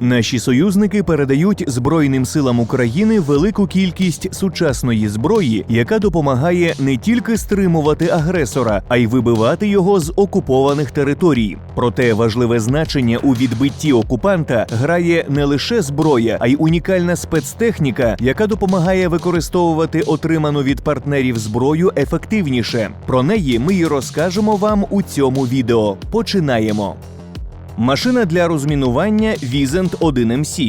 Наші союзники передають Збройним силам України велику кількість сучасної зброї, яка допомагає не тільки стримувати агресора, а й вибивати його з окупованих територій. Проте важливе значення у відбитті окупанта грає не лише зброя, а й унікальна спецтехніка, яка допомагає використовувати отриману від партнерів зброю ефективніше. Про неї ми й розкажемо вам у цьому відео. Починаємо. Машина для розмінування Візент 1 МС.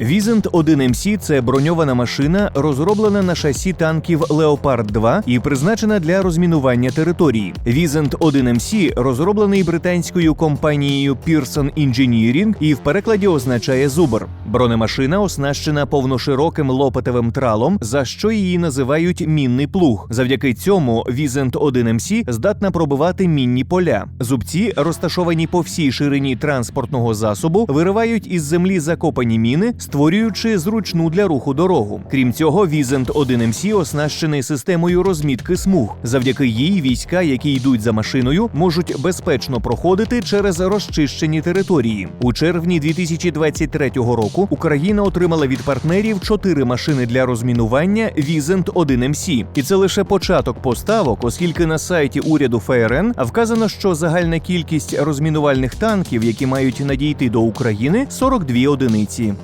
Візент 1 МС – це броньована машина, розроблена на шасі танків Леопард 2 і призначена для розмінування території. Візент 1 МС розроблений британською компанією Pearson Engineering і в перекладі означає зубр. Бронемашина оснащена повношироким лопатевим тралом, за що її називають мінний плуг. Завдяки цьому Візент 1 МС здатна пробивати мінні поля. Зубці, розташовані по всій ширині транспортного засобу, виривають із землі закопані міни, створюючи зручну для руху дорогу. Крім цього, Візент 1 МС оснащений системою розмітки смуг. Завдяки їй війська, які йдуть за машиною, можуть безпечно проходити через розчищені території. У червні 2023 року Україна отримала від партнерів чотири машини для розмінування Візент 1 МС. І це лише початок поставок, оскільки на сайті уряду ФРН вказано, що загальна кількість розмінувальних танків, які мають надійти до України, 42 одиниці.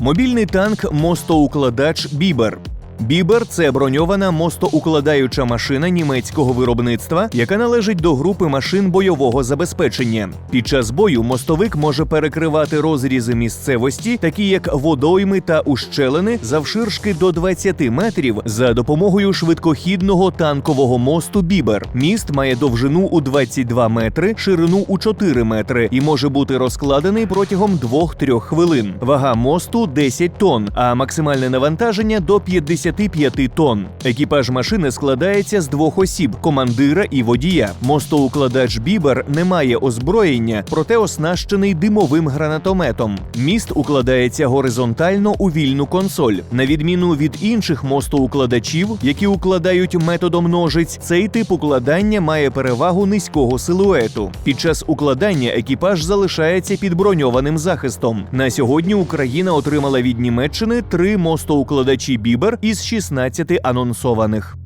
Мобільний танк мостоукладач Бібер. Бібер це броньована мостоукладаюча машина німецького виробництва, яка належить до групи машин бойового забезпечення. Під час бою мостовик може перекривати розрізи місцевості, такі як водойми та ущелини, завширшки до 20 метрів за допомогою швидкохідного танкового мосту Бібер. Міст має довжину у 22 метри, ширину у 4 метри і може бути розкладений протягом 2-3 хвилин. Вага мосту 10 тонн, а максимальне навантаження до 50 55 тонн. Екіпаж машини складається з двох осіб: командира і водія. Мостоукладач Бібер не має озброєння, проте оснащений димовим гранатометом. Міст укладається горизонтально у вільну консоль. На відміну від інших мостоукладачів, які укладають методом ножиць, цей тип укладання має перевагу низького силуету. Під час укладання екіпаж залишається під броньованим захистом. На сьогодні Україна отримала від Німеччини три мостоукладачі Бібер із 16 анонсованих.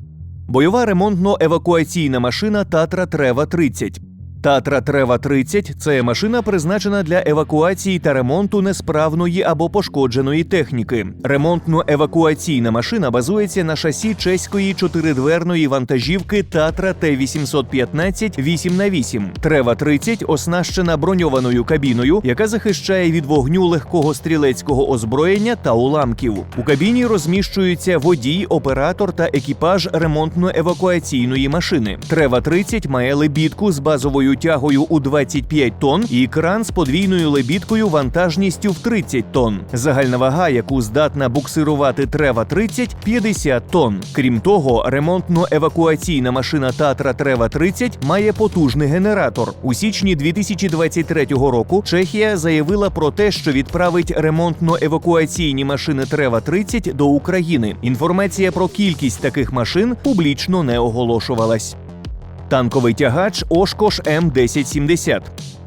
Бойова ремонтно-евакуаційна машина Татра Трева 30. Татра Трева 30 це машина, призначена для евакуації та ремонту несправної або пошкодженої техніки. Ремонтно-евакуаційна машина базується на шасі чеської чотиридверної вантажівки Татра Т-815 8 на 8 Трева 30 оснащена броньованою кабіною, яка захищає від вогню легкого стрілецького озброєння та уламків. У кабіні розміщуються водій, оператор та екіпаж ремонтно-евакуаційної машини. Трева 30 має лебідку з базовою тягою у 25 тонн і кран з подвійною лебідкою вантажністю в 30 тонн. Загальна вага, яку здатна буксирувати Трева 30 – 50 тонн. Крім того, ремонтно-евакуаційна машина Татра Трева 30 має потужний генератор. У січні 2023 року Чехія заявила про те, що відправить ремонтно-евакуаційні машини Трева 30 до України. Інформація про кількість таких машин публічно не оголошувалась. Танковий тягач Ошкош М1070.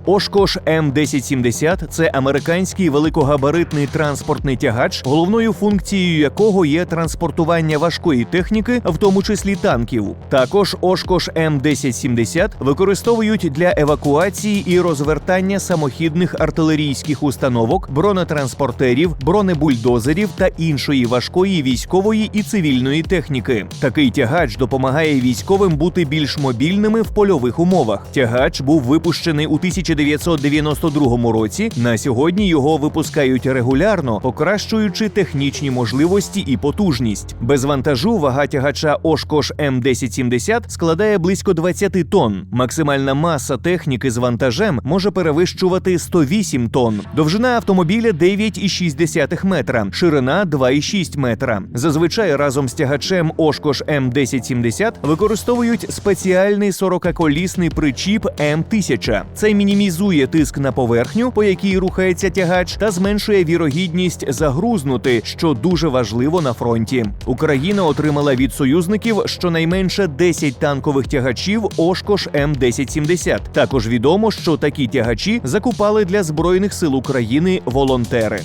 Ошкош М1070 це американський великогабаритний транспортний тягач, головною функцією якого є транспортування важкої техніки, в тому числі танків. Також Ошкош М1070 використовують для евакуації і розвертання самохідних артилерійських установок, бронетранспортерів, бронебульдозерів та іншої важкої військової і цивільної техніки. Такий тягач допомагає військовим бути більш мобільними в польових умовах. Тягач був випущений у 1992 році. На сьогодні його випускають регулярно, покращуючи технічні можливості і потужність. Без вантажу вага тягача Ошкош М1070 складає близько 20 тонн. Максимальна маса техніки з вантажем може перевищувати 108 тонн. Довжина автомобіля 9,6 метра, ширина 2,6 метра. Зазвичай разом з тягачем Ошкош М1070 використовують спеціальний 40-колісний причіп М1000. Цей мінімізує мінімізує тиск на поверхню, по якій рухається тягач, та зменшує вірогідність загрузнути, що дуже важливо на фронті. Україна отримала від союзників щонайменше 10 танкових тягачів Ошкош М1070. Також відомо, що такі тягачі закупали для збройних сил України волонтери.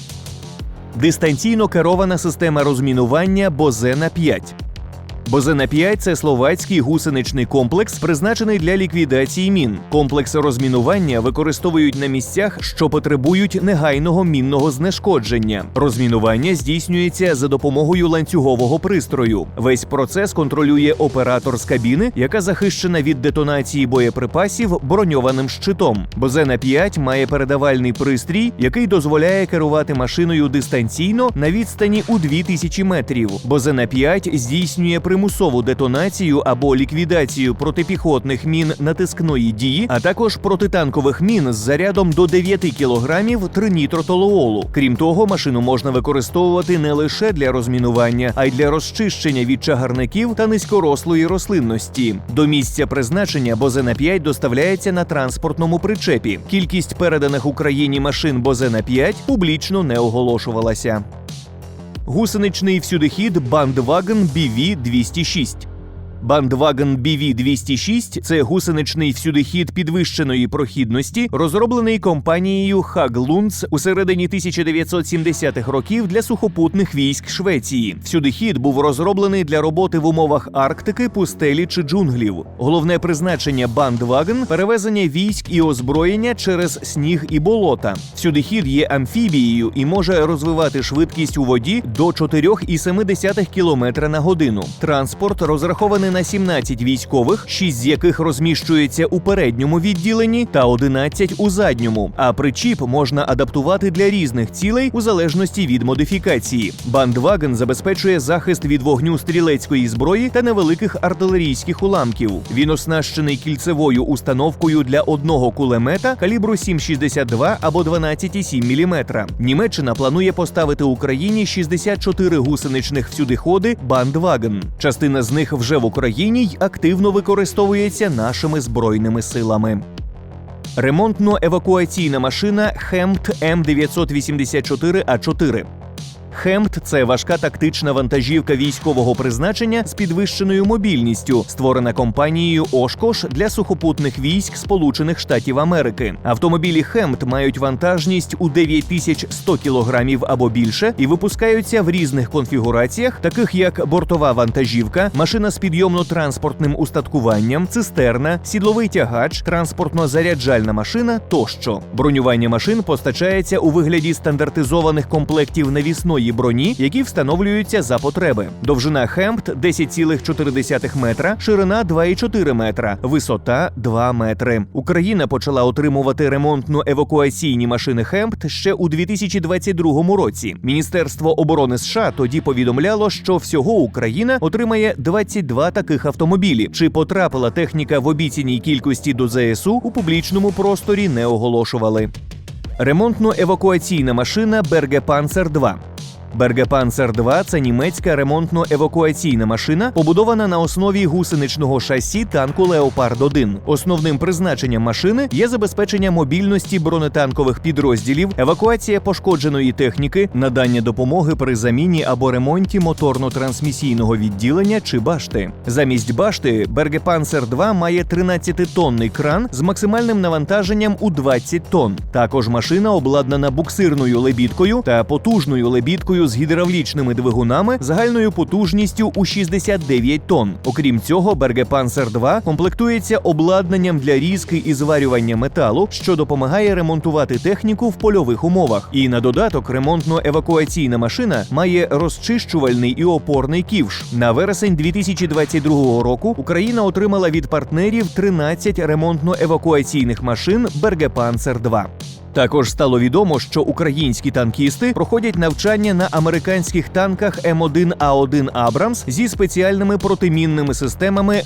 Дистанційно керована система розмінування Бозена 5 Бозена 5 це словацький гусеничний комплекс, призначений для ліквідації мін. Комплекс розмінування використовують на місцях, що потребують негайного мінного знешкодження. Розмінування здійснюється за допомогою ланцюгового пристрою. Весь процес контролює оператор з кабіни, яка захищена від детонації боєприпасів броньованим щитом. Бозена 5 має передавальний пристрій, який дозволяє керувати машиною дистанційно на відстані у 2000 метрів. Бозена 5 здійснює примусову детонацію або ліквідацію протипіхотних мін натискної дії, а також протитанкових мін з зарядом до 9 кілограмів тринітротолуолу. Крім того, машину можна використовувати не лише для розмінування, а й для розчищення від чагарників та низькорослої рослинності. До місця призначення Бозена 5 доставляється на транспортному причепі. Кількість переданих Україні машин Бозена 5 публічно не оголошувалася. Гусеничний всюдихід Бандваген BV-206. Бандваген BV-206 – це гусеничний всюдихід підвищеної прохідності, розроблений компанією Хаглунц у середині 1970-х років для сухопутних військ Швеції. Всюдихід був розроблений для роботи в умовах Арктики, пустелі чи джунглів. Головне призначення Бандваген – перевезення військ і озброєння через сніг і болота. Всюдихід є амфібією і може розвивати швидкість у воді до 4,7 км на годину. Транспорт розрахований на 17 військових, 6 з яких розміщується у передньому відділенні та 11 у задньому. А причіп можна адаптувати для різних цілей у залежності від модифікації. Бандваген забезпечує захист від вогню стрілецької зброї та невеликих артилерійських уламків. Він оснащений кільцевою установкою для одного кулемета калібру 7,62 або 12,7 мм. Німеччина планує поставити Україні 64 гусеничних всюдиходи Бандваген. Частина з них вже в Україні й активно використовується нашими збройними силами. Ремонтно-евакуаційна машина Хемт М984 А4. Хемт це важка тактична вантажівка військового призначення з підвищеною мобільністю, створена компанією Ошкош для сухопутних військ Сполучених Штатів Америки. Автомобілі Хемт мають вантажність у 9100 кілограмів або більше і випускаються в різних конфігураціях, таких як бортова вантажівка, машина з підйомно-транспортним устаткуванням, цистерна, сідловий тягач, транспортно-заряджальна машина тощо. Бронювання машин постачається у вигляді стандартизованих комплектів навісної броні, які встановлюються за потреби. Довжина Хемпт 10,4 метра, ширина 2,4 метра, висота 2 метри. Україна почала отримувати ремонтно-евакуаційні машини Хемпт ще у 2022 році. Міністерство оборони США тоді повідомляло, що всього Україна отримає 22 таких автомобілі. Чи потрапила техніка в обіцяній кількості до ЗСУ у публічному просторі не оголошували. Ремонтно-евакуаційна машина Берге Панцер 2 Бергепанцер 2 це німецька ремонтно-евакуаційна машина, побудована на основі гусеничного шасі танку Леопард 1 Основним призначенням машини є забезпечення мобільності бронетанкових підрозділів, евакуація пошкодженої техніки, надання допомоги при заміні або ремонті моторно-трансмісійного відділення чи башти. Замість башти Бергепанцер 2 має 13-тонний кран з максимальним навантаженням у 20 тонн. Також машина обладнана буксирною лебідкою та потужною лебідкою з гідравлічними двигунами загальною потужністю у 69 тонн. Окрім цього, Бергепанцер 2 комплектується обладнанням для різки і зварювання металу, що допомагає ремонтувати техніку в польових умовах. І на додаток ремонтно-евакуаційна машина має розчищувальний і опорний ківш. На вересень 2022 року Україна отримала від партнерів 13 ремонтно-евакуаційних машин Бергепанцер 2 також стало відомо, що українські танкісти проходять навчання на американських танках М1 А1 Абрамс зі спеціальними протимінними системами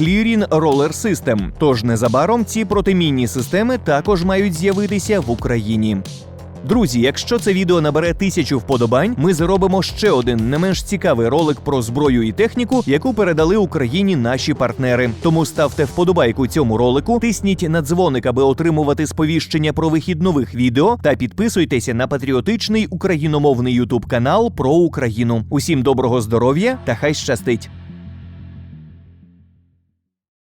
Clearing Roller System. Тож незабаром ці протимінні системи також мають з'явитися в Україні. Друзі, якщо це відео набере тисячу вподобань, ми зробимо ще один не менш цікавий ролик про зброю і техніку, яку передали Україні наші партнери. Тому ставте вподобайку цьому ролику, тисніть на дзвоник, аби отримувати сповіщення про вихід нових відео, та підписуйтеся на патріотичний україномовний ютуб канал про Україну. Усім доброго здоров'я та хай щастить!